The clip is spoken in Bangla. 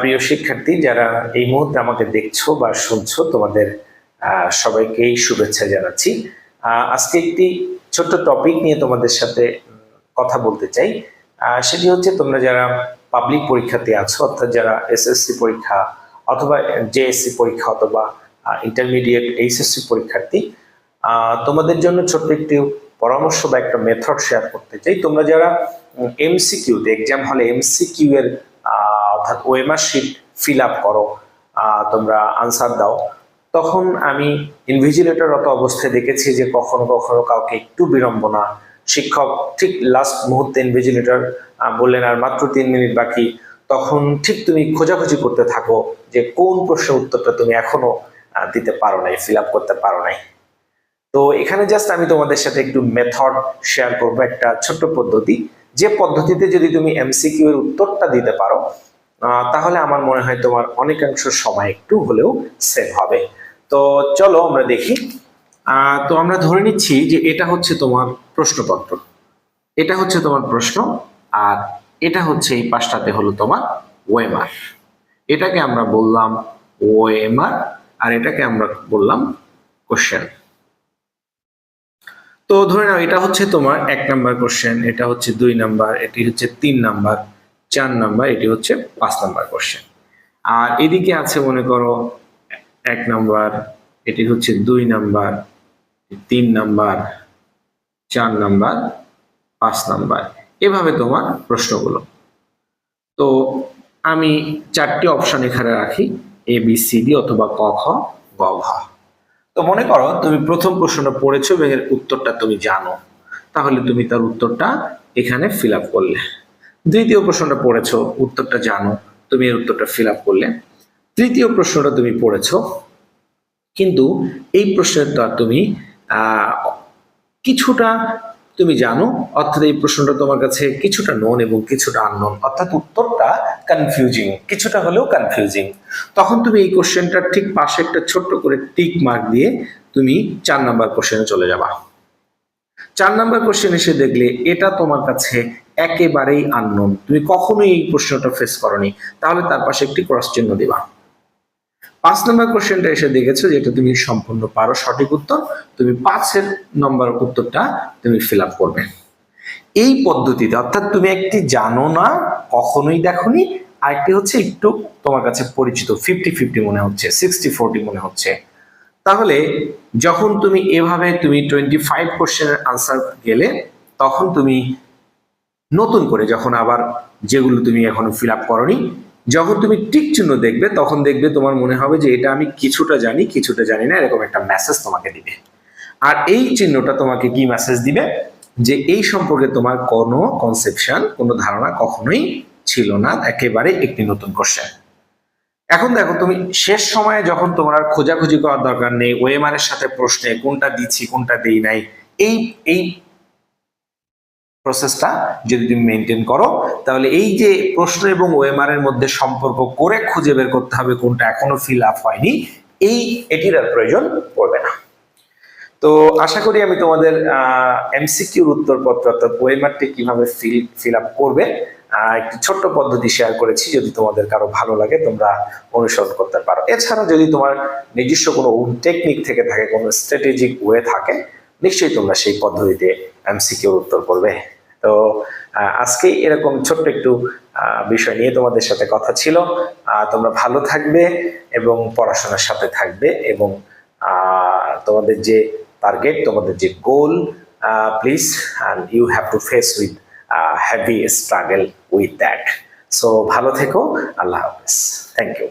প্রিয় শিক্ষার্থী, যারা এই মুহূর্তে আমাকে দেখছ বা শুনছো, তোমাদের সবাইকেই শুভেচ্ছা জানাচ্ছি। আজকে একটি ছোট্ট টপিক নিয়ে তোমাদের সাথে কথা বলতে চাই। সেটি হচ্ছে তোমরা যারা পাবলিক পরীক্ষাতে আছো, অর্থাৎ যারা এসএসসি পরীক্ষা অথবা জেএসসি পরীক্ষা অথবা ইন্টারমিডিয়েট এইচএসসি পরীক্ষার্থী তোমাদের জন্য ছোট্ট একটি পরামর্শ বা একটা মেথড শেয়ার করতে চাই। তোমরা যারা এমসিকিউতে এক্সাম হলে এমসিকিউ এর অর্থাৎ ওএমআর শিট ফিল আপ করো তোমরা আনসার দাও। তখন আমি ইনভিজিলেটররত অবস্থায় দেখেছি যে কখনো কখনো কাউকে একটু বিড়ম্বনা। শিক্ষক ঠিক লাস্ট মুহূর্তে ইনভিজিলেটর বললেন, আর মাত্র তিন মিনিট বাকি। তখন ঠিক তুমি খোঁজাখুঁজি করতে থাকো যে কোন প্রশ্নের উত্তরটা তুমি এখনও দিতে পারো নাই ফিল আপ করতে পারো নাই। তো এখানে জাস্ট আমি তোমাদের সাথে একটু মেথড শেয়ার করব, একটা ছোট্ট পদ্ধতি। যে পদ্ধতিতে যদি তুমি এমসিকিউ এর উত্তরটা দিতে পারো তাহলে আমার মনে হয় তোমার অনেকাংশ সময় একটু হলেও সেভ হবে। তো চলো আমরা দেখি। তো আমরা ধরে নিচ্ছি যে এটা হচ্ছে তোমার প্রশ্নপত্র। এটা হচ্ছে তোমার প্রশ্ন, আর এটা হচ্ছে এই পাশটাতে হলো তোমার ওয়েমার এটাকে আমরা বললাম ওয়েমার আর এটাকে আমরা বললাম কোশ্চেন তো ধরে নাও, এটা হচ্ছে তোমার এক নাম্বার কোশ্চেন এটা হচ্ছে দুই নাম্বার, এটি হচ্ছে তিন নাম্বার, চার নাম্বার, এটি হচ্ছে পাঁচ নাম্বার কোশ্চেন আর এদিকে আছে, মনে করো, এক নাম্বার, এটি হচ্ছে দুই নাম্বার, তিন নাম্বার, চার নাম্বার, পাঁচ নাম্বার, এভাবে তোমার প্রশ্নগুলো। তো আমি চারটি অপশন এখানে রাখি এ বি সি ডি অথবা ক, খ, গ, ঘ। তো মনে করো তুমি প্রথম প্রশ্নটা পড়েছো এবং এর উত্তরটা তুমি জানো। তাহলে তুমি তার উত্তরটা এখানে ফিল আপ করলে। দ্বিতীয় প্রশ্নটা পড়েছো, উত্তরটা জানো, তুমি এর উত্তরটা ফিল আপ করলে। তৃতীয় প্রশ্নটা তুমি পড়েছো, কিন্তু এই প্রশ্নের তো তুমি কিছুটা তুমি জানো, অর্থাৎ এই প্রশ্নটা তোমার কাছে কিছুটা নন এবং কিছুটা আননোন অর্থাৎ উত্তরটা কনফিউজিং কিছুটা হলেও কনফিউজিং তখন তুমি এই কোশ্চেনটার ঠিক পাশে একটা ছোট্ট করে টিক মার্ক দিয়ে তুমি চার নাম্বার কোশ্চেনে চলে যাবা। চার নাম্বার কোশ্চেন এসে দেখলে এটা তোমার কাছে একেবারেই আননোন তুমি কখনোই এই প্রশ্নটা ফেস করনি। তাহলে তার পাশে একটি ক্রস চিহ্ন দিবা। পাঁচ নম্বর কোশ্চেনটা এসে দেখেছ যেটা তুমি সম্পূর্ণ পারো, সঠিক উত্তর। তুমি পাঁচের নম্বর উত্তরটা তুমি ফিল আপ করবে। এই পদ্ধতিতে, অর্থাৎ তুমি একটি জানো না, কখনোই দেখোনি, আরেকটি হচ্ছে একটু তোমার কাছে পরিচিত ফিফটি ফিফটি মনে হচ্ছে সিক্সটি ফোরটি মনে হচ্ছে। তাহলে যখন তুমি এভাবে তুমি টোয়েন্টি ফাইভ কোশ্চেনের আনসার গেলে, তখন তুমি নতুন করে যখন আবার যেগুলো তুমি এখনও ফিল আপ করনি যখন তুমি টিক চিহ্ন দেখবে, তখন দেখবে তোমার মনে হবে যে এটা আমি কিছুটা জানি কিছুটা জানি না, এরকম একটা মেসেজ তোমাকে দিবে। আর এই চিহ্নটা তোমাকে কি মেসেজ দিবে? যে এই সম্পর্কে তোমার কোনো কনসেপশন কোনো ধারণা কখনোই ছিল না, একেবারে একটি নতুন কোশ্চেন এখন দেখো, তুমি শেষ সময়ে যখন তোমার আর খোঁজাখুঁজি করার দরকার নেই ওয়েমার এর সাথে প্রশ্নে কোনটা দিচ্ছি, কোনটা দেই নাই, এই এই প্রসেসটা যদি তুমি মেনটেন করো, তাহলে এই যে প্রশ্ন এবং ওএমআর এর মধ্যে সম্পর্ক করে খুঁজে বের করতে হবে কোনটা এখনও ফিল আপ হয়নি, এই এটির আর প্রয়োজন পড়বে না। তো আশা করি আমি তোমাদের এমসিকিউর উত্তরপত্র অর্থাৎ ওয়েমারটি কীভাবে ফিল ফিল আপ করবে একটি ছোট্ট পদ্ধতি শেয়ার করেছি, যদি তোমাদের কারও ভালো লাগে, তোমরা অনুসরণ করতে পারো। এছাড়া যদি তোমার নিজস্ব কোনো টেকনিক থেকে থাকে, কোনো স্ট্র্যাটেজিক ওয়ে থাকে, নিশ্চয়ই তোমরা সেই পদ্ধতিতে এমসিকিউর উত্তর করবে। তো আজকে এরকম ছোট্ট একটু বিষয় নিয়ে তোমাদের সাথে কথা ছিল। তোমরা ভালো থাকবে এবং পড়াশোনার সাথে থাকবে এবং তোমাদের যে টার্গেট তোমাদের যে goal please you have to face with heavy struggle with that so ভালো থেকো, আল্লাহ হাফেজ। Thank you